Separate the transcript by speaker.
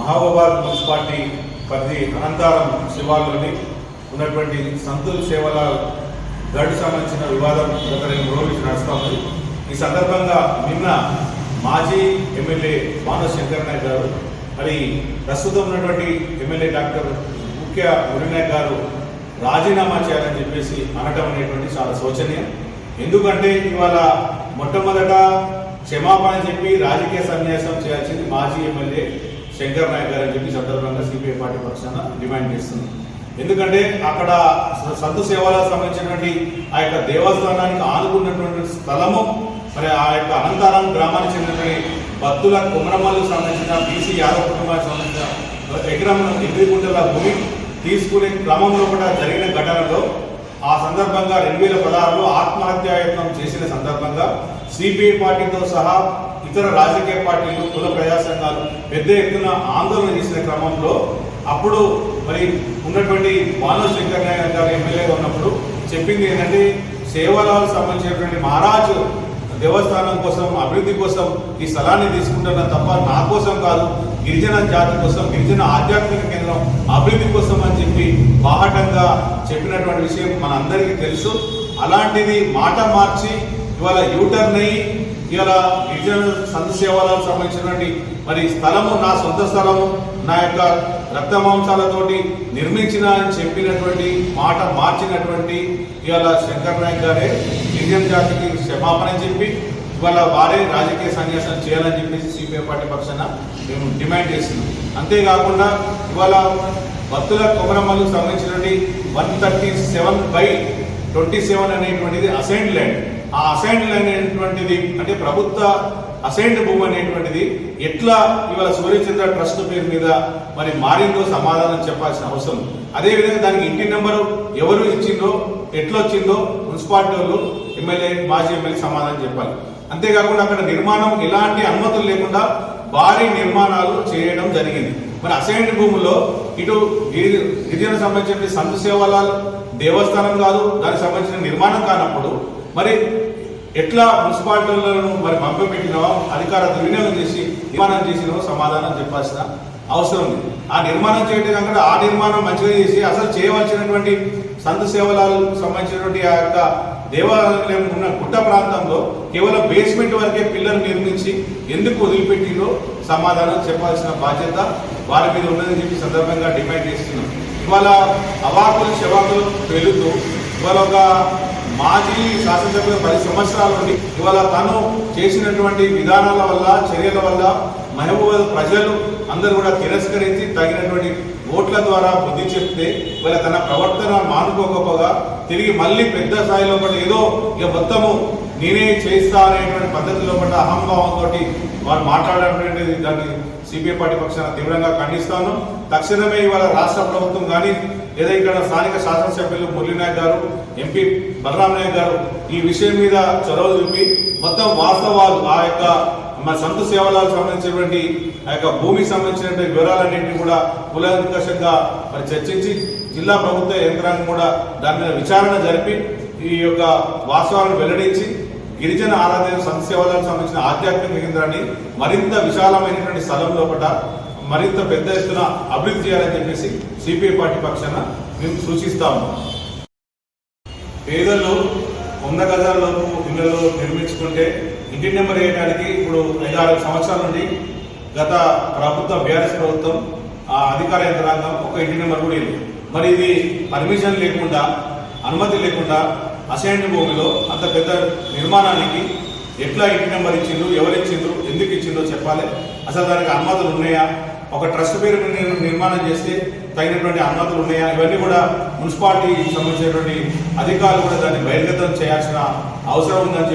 Speaker 1: Mahabubabad municipality పరిధి అనంతారం శివార్లోని ఉన్నటువంటి సంతుల్ సేవల గడ్డు సంబంధించిన వివాదం గత రెండు మూడు రోజుల నుంచి నడుస్తూ ఉంది. ఈ సందర్భంగా నిన్న మాజీ ఎమ్మెల్యే మానవ శంకర్ నాయక్ గారు మరి ప్రస్తుతం ఉన్నటువంటి ఎమ్మెల్యే డాక్టర్ ముఖ్య మురినాయక్ గారు రాజీనామా చేయాలని చెప్పేసి అనటం అనేటువంటి చాలా శోచనీయం. ఎందుకంటే ఇవాళ మొట్టమొదట క్షమాపణ చెప్పి రాజకీయ సన్యాసం చేయాల్సింది మాజీ ఎమ్మెల్యే శంకర్ నాయక్ గారు అని చెప్పి సందర్భంగా సిపిఐ పార్టీ పక్షాన డిమాండ్ చేస్తుంది. ఎందుకంటే అక్కడ స- సంతు సేవలకు సంబంధించినటువంటి ఆ యొక్క దేవస్థానానికి ఆనుకున్నటువంటి స్థలము మరి ఆ యొక్క అనంతారం గ్రామానికి చెందినటువంటి భక్తుల కుమరమ్మలకు సంబంధించిన బీసీ యాదవ కుటుంబానికి సంబంధించిన ఎకరం ఎనిమిది గుంటల భూమి తీసుకునే క్రమంలో కూడా జరిగిన ఘటనలో ఆ సందర్భంగా రెండు వేల పదహారులో ఆత్మహత్యాయత్నం చేసిన సందర్భంగా సిపిఐ పార్టీతో సహా ఇతర రాజకీయ పార్టీలు కుల ప్రజా సంఘాలు పెద్ద ఎత్తున ఆందోళన చేసిన క్రమంలో అప్పుడు మరి ఉన్నటువంటి మానవ శంకర్ నాయక్ గారు ఎమ్మెల్యేగా ఉన్నప్పుడు చెప్పింది ఏంటంటే సేవలకు సంబంధించినటువంటి మహారాజు దేవస్థానం కోసం అభివృద్ధి కోసం ఈ స్థలాన్ని తీసుకుంటున్నా తప్ప నా కోసం కాదు గిరిజన జాతి కోసం గిరిజన ఆధ్యాత్మిక కేంద్రం అభివృద్ధి కోసం అని చెప్పి బాహటంగా చెప్పినటువంటి విషయం మనందరికీ తెలుసు. అలాంటిది మాట మార్చి ఇవాళ యూటర్న్ అయ్యి ఇవాళ గిరిజన సంత సేవలకు సంబంధించినటువంటి మరి స్థలము నా సొంత స్థలము నా యొక్క రక్త మాంసాలతోటి నిర్మించిన అని చెప్పినటువంటి మాట మార్చినటువంటి ఇవాళ శంకర్ నాయక్ గారే గిరిజన జాతికి క్షమాపణ చెప్పి ఇవాళ వారే రాజకీయ సన్యాసం చేయాలని చెప్పేసి సిపిఐ పార్టీ పక్షాన మేము డిమాండ్ చేస్తున్నాం. అంతేకాకుండా ఇవాళ భక్తుల కొమరమ్మలకు సంబంధించినటువంటి one thirty seven by twenty seven అనేటువంటిది అసైన్డ్ ల్యాండ్. ఆ అసైన్డ్ ల్యాండ్ అనేటువంటిది అంటే ప్రభుత్వ అసైన్డ్ భూమి అనేటువంటిది ఎట్లా ఇవాళ సూర్యచంద్ర ట్రస్ట్ పేరు మీద మరి మారిందో సమాధానం చెప్పాల్సిన అవసరం. అదేవిధంగా దానికి ఇంటి నెంబరు ఎవరు ఇచ్చిందో ఎట్లా వచ్చిందో మున్సిపాలిటీ వాళ్ళు ఎమ్మెల్యే మాజీ ఎమ్మెల్యే సమాధానం చెప్పాలి. అంతేకాకుండా అక్కడ నిర్మాణం ఎలాంటి అనుమతులు లేకుండా భారీ నిర్మాణాలు చేయడం జరిగింది. మరి అసైన్డ్ భూముల్లో ఇటు గిరిజన సంబంధించిన సంత సేవలాలు దేవస్థానం కాదు దానికి సంబంధించిన నిర్మాణం కానప్పుడు మరి ఎట్లా మున్సిపాలిటీలను మరి పంపబెట్టినవో అధికార దుర్వినియోగం చేసి నిర్మాణం చేసినవో సమాధానం చెప్పాల్సిన అవసరం ఉంది. ఆ నిర్మాణం చేయడం కాకుండా ఆ నిర్మాణం మంచిగా చేసి అసలు చేయవలసినటువంటి సంత సేవలకు సంబంధించినటువంటి ఆ యొక్క దేవాలయం ఉన్న గుట్ట ప్రాంతంలో కేవలం బేస్మెంట్ వరకే పిల్లలు నిర్మించి ఎందుకు వదిలిపెట్టిందో సమాధానం చెప్పాల్సిన బాధ్యత వారి మీద ఉన్నదని చెప్పి సందర్భంగా డిమాండ్ చేస్తున్నాం. ఇవాళ అవాకులు శవాకులు వెళుతూ ఇవాళ ఒక మాజీ శాసనసభ్యులు పది సంవత్సరాల నుండి ఇవాళ తను చేసినటువంటి విధానాల వల్ల చర్యల వల్ల మహబూబాద్ ప్రజలు అందరూ కూడా తిరస్కరించి తగినటువంటి ఓట్ల ద్వారా బుద్ధి చెప్తే ఇవాళ తన ప్రవర్తన మానుకోకపోగా తిరిగి మళ్ళీ పెద్ద స్థాయిలో పడి ఏదో ఇక మొత్తము నేనే చేస్తా అనేటువంటి పద్ధతిలో పడ్డ అహంభావంతో వారు మాట్లాడేటువంటిది దాన్ని సిపిఐ పార్టీ పక్షాన తీవ్రంగా ఖండిస్తాను. తక్షణమే ఇవాళ రాష్ట్ర ప్రభుత్వం కానీ లేదా ఇక్కడ స్థానిక శాసనసభ్యులు మురళీనాయక్ గారు ఎంపీ బలరాం నాయక్ గారు ఈ విషయం మీద చొరవ చూపి మొత్తం వాస్తవాలు ఆ యొక్క మన సంత సేవలకు సంబంధించినటువంటి ఆ యొక్క భూమికి సంబంధించినటువంటి వివరాలన్నింటినీ కూడా కులంకషంగా మరి చర్చించి జిల్లా ప్రభుత్వ యంత్రాంగం కూడా దాని మీద విచారణ జరిపి ఈ యొక్క వాస్తవాలను వెల్లడించి గిరిజన ఆరాధన సంత సేవలకు సంబంధించిన ఆధ్యాత్మిక కేంద్రాన్ని మరింత విశాలమైనటువంటి స్థలం లోపల మరింత పెద్ద ఎత్తున అభివృద్ధి చేయాలని చెప్పేసి సిపిఐ పార్టీ పక్షాన మేము సూచిస్తాము. పేదలు వంద గజాలలోపు ఇళ్ళలో నిర్మించుకుంటే ఇంటి నెంబర్ వేయడానికి ఇప్పుడు ఐదారు సంవత్సరాల నుండి గత ప్రభుత్వ బీఆర్ఎస్ ప్రభుత్వం ఆ అధికార యంత్రాంగం ఒక ఇంటి నెంబర్ కూడా లేదు మరి ఇది పర్మిషన్ లేకుండా అనుమతి లేకుండా అసైన్డ్ భూమిలో అంత పెద్ద నిర్మాణానికి ఎట్లా ఇంటి నెంబర్ ఇచ్చిండ్రు ఎవరు ఇచ్చిండ్రు ఎందుకు ఇచ్చిండ్రో చెప్పాలి. అసలు దానికి అనుమతులు ఉన్నాయా? ఒక ట్రస్ట్ పేరు నిర్మాణం చేస్తే తగినటువంటి అనుమతులు ఉన్నాయా? ఇవన్నీ కూడా మున్సిపాలిటీ సంబంధించినటువంటి అధికారులు కూడా దాన్ని బహిర్గతం చేయాల్సిన అవసరం ఉందని